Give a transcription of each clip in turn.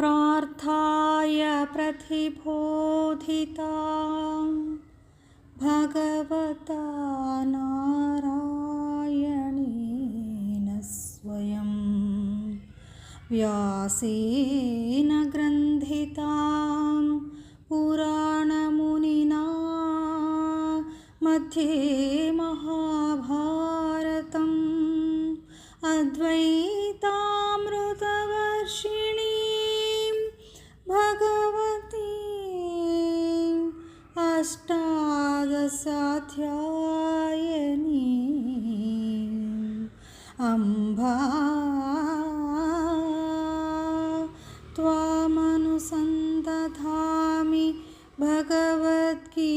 प्रार्थाय प्रतिबोधिता भगवता नारायणेन स्वयं। व्यासेन ग्रन्थितां पुराणमुनिना मध्ये महाभारतम् अद्वैतामृतवर्षिणीं अष्टादशाध्यायनी अम्बा त्वामनुसन्दधामि भगवद्गीते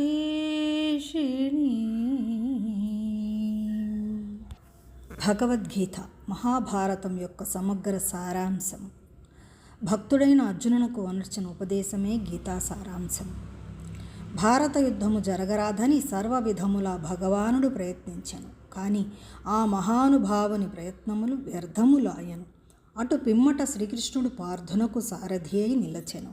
भवद्वेषिणी భగవద్గీత మహాభారతం యొక్క సమగ్ర సారాంశం భక్తుడైన అర్జునునకు అనర్చిన ఉపదేశమే గీతా సారాంశం. భారత యుద్ధము జరగరాదని సర్వ విధముల భగవానుడు ప్రయత్నించను. కానీ ఆ మహానుభావుని ప్రయత్నములు వ్యర్థములాయను. అటు పిమ్మట శ్రీకృష్ణుడు పార్థునకు సారథి అయి నిలచెను.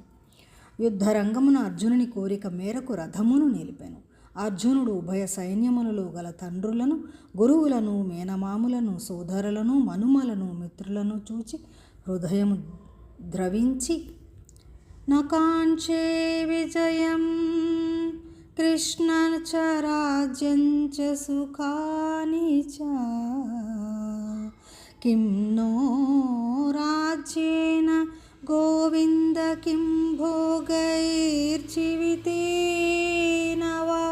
యుద్ధరంగమున అర్జునుని కోరిక మేరకు రథమును నిలిపెను. అర్జునుడు ఉభయ సైన్యములలో గల తండ్రులను గురువులను మేనమాములను సోదరులను మనుమలను మిత్రులను చూచి హృదయము ద్రవించి నకాంక్షే విజయం కృష్ణ చ రాజ్యం చ సుఖాని చ కిం నో రాజ్యేన గోవింద కిం భోగైర్జీవితేన వా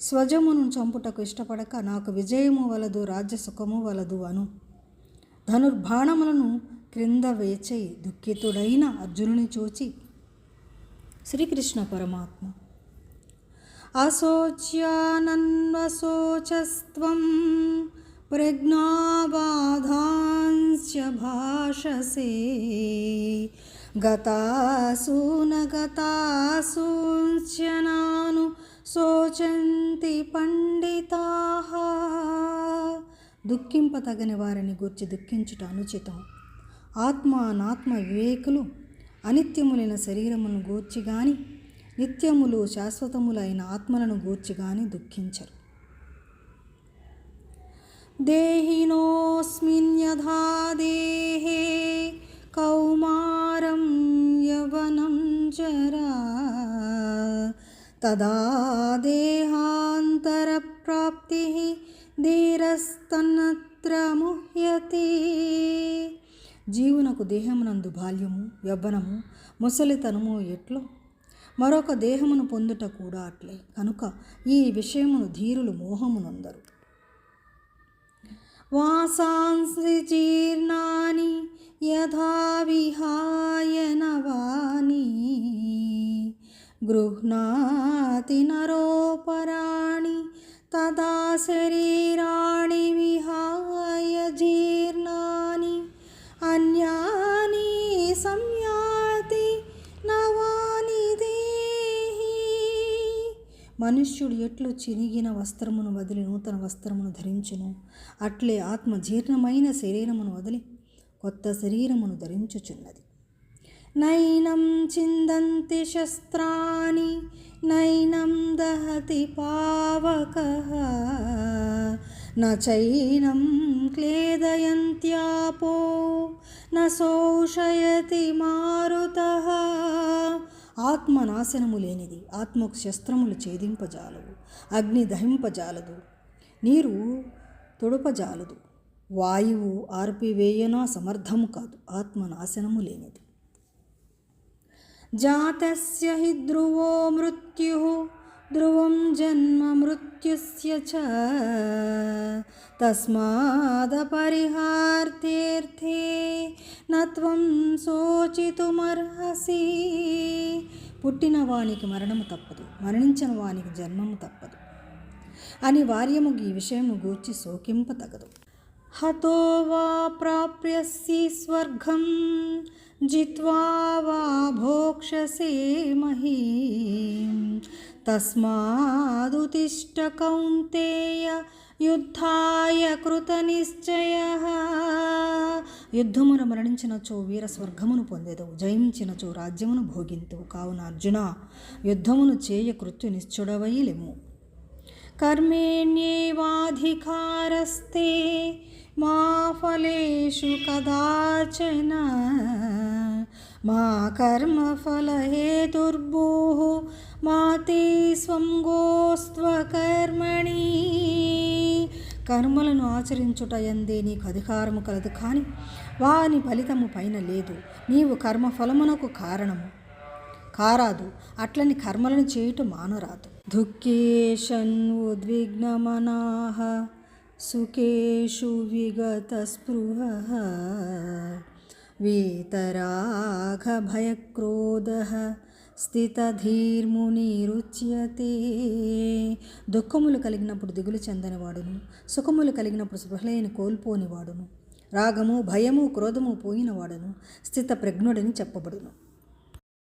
స్వజమును చంపుటకు ఇష్టపడక నాకు విజయము వలదు రాజ్య సుఖము వలదు అను. ధనుర్బాణములను క్రింద వేచై దుఃఖితుడైన అర్జునుని చూచి శ్రీకృష్ణ పరమాత్మ అశోచ్యానన్వశోచస్త్వం ప్రజ్ఞాబాధాంశ భాషసే. గతాసూన గతాసూంశ్చ శోచంతి పండితా. దుఃఖింపతగని వారిని గూర్చి దుఃఖించుట అనుచితం. ఆత్మ అనాత్మ వివేకులు అనిత్యములైన శరీరమును గూర్చి గాని నిత్యములు శాశ్వతములైన ఆత్మలను గూర్చి గాని దుఃఖించరు. దేహినోస్మిన్యథా దేహే కౌమారం యవనం జరా తదా దేహాంతరప్రాప్తి ధీరస్తన్నత్ర ముహ్యతి. జీవునకు దేహమునందు బాల్యము యవ్వనము ముసలితనము ఎట్లో? మరొక దేహమును పొందుట కూడా అట్లే. కనుక ఈ విషయమును ధీరులు మోహమునందరు. వాసాంసి జీర్ణాని యథా విహాయ నవాని. గృహ్ణాతి నరోపరాణి తదా శరీ మనుష్యుడు ఎట్లు చినిగిన వస్త్రమును వదిలి నూతన వస్త్రమును ధరించును. అట్లే ఆత్మ జీర్ణమైన శరీరమును వదిలి కొత్త శరీరమును ధరించుచున్నది. నైనం చిందంతి శస్త్రాన్ని నైనం దహతి పావక. నైనం క్లేదయంత్యాపో న శోషయతి మారుత. ఆత్మ నాశనము లేనిది ఆత్మకు శస్త్రములు ఛేదింపజాలవు అగ్ని దహింపజాలదు నీరు తొడపజాలదు వాయువు ఆర్పివేయనా సమర్థము కాదు ఆత్మ నాశనము లేనిది. జాతస్య హి ధ్రువో మృత్యు ధ్రువం జన్మ మృత్యుస్య చ తస్మాదపరిహార్తేర్థే నత్వం శోచితుమర్హసి పుట్టిన వానికి మరణము తప్పదు మరణించిన వానికి జన్మము తప్పదు. అని వార్యము ఈ విషయము గూర్చి శోకింప తగదు హతో వా ప్రాప్యసి స్వర్గం జిత్వా వా భోక్షసే మహీ। తస్మాదుతిష్ట కౌంతేయ యుద్ధాయ కృతనిశ్చయ యుద్ధమున మరణించినచో వీర స్వర్గమును పొందెదవు జయించినచో రాజ్యమును భోగింతువు. కావున అర్జున యుద్ధమును చేయ కృత్యు నిశ్చుడవై కర్మేణ్యేవాధికారస్తే మా ఫలేషు కదాచన. మా కర్మఫలహేతుర్భూ మా తే స్వం గోస్త్వకర్మణి. కర్మలను ఆచరించుట ఎందే నీకు అధికారము కలదు కానీ వాని ఫలితము పైన లేదు. నీవు కర్మఫలమునకు కారణము. కారాదు అట్లని కర్మలను చేయుట మానరాదు. దుఃఖేషన్ ఉద్విగ్నమనాహ సుఖేషు విగత స్పృహ వీతరాగ భయక్రోధ స్థితధీర్మునిరుచ్యతే దుఃఖములు కలిగినప్పుడు దిగులు చెందనివాడును సుఖములు కలిగినప్పుడు స్పృహలేని కోల్పోనివాడును రాగము భయము క్రోధము పోయినవాడును స్థిత ప్రజ్ఞుడని చెప్పబడును.